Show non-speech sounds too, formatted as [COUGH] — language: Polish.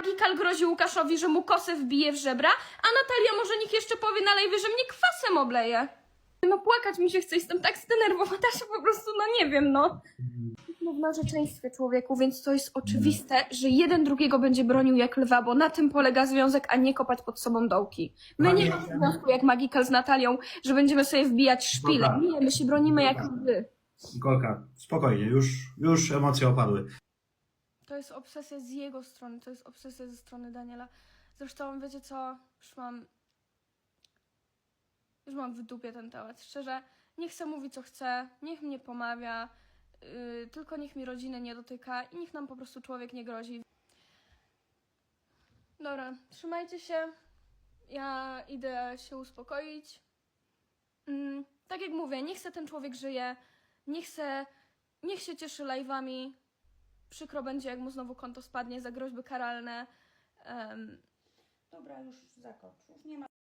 Magikal grozi Łukaszowi, że mu kosę wbije w żebra, a Natalia może niech jeszcze powie na live, że mnie kwasem obleje. No płakać mi się chce, jestem tak zdenerwowana, [LAUGHS] że po prostu, no nie wiem, no. No w narzeczeństwie człowieku, więc to jest oczywiste, że jeden drugiego będzie bronił jak lwa, bo na tym polega związek, a nie kopać pod sobą dołki. My nie mamy związku jak Magikal z Natalią, że będziemy sobie wbijać szpile. Dobra. Nie, my się bronimy jak Dobra. lwy. Nikolka, spokojnie, już, już emocje opadły. To jest obsesja z jego strony, to jest obsesja ze strony Daniela. Zresztą, wiecie co, już mam... Już mam w dupie ten temat. Szczerze, niech se mówi co chce, niech mnie pomawia, yy, tylko niech mi rodziny nie dotyka i niech nam po prostu człowiek nie grozi. Dobra, trzymajcie się. Ja idę się uspokoić. Mm, tak jak mówię, niech se ten człowiek żyje, niech se, niech się cieszy live'ami, przykro będzie, jak mu znowu konto spadnie za groźby karalne. Em, Dobra, już zakończ. Już nie ma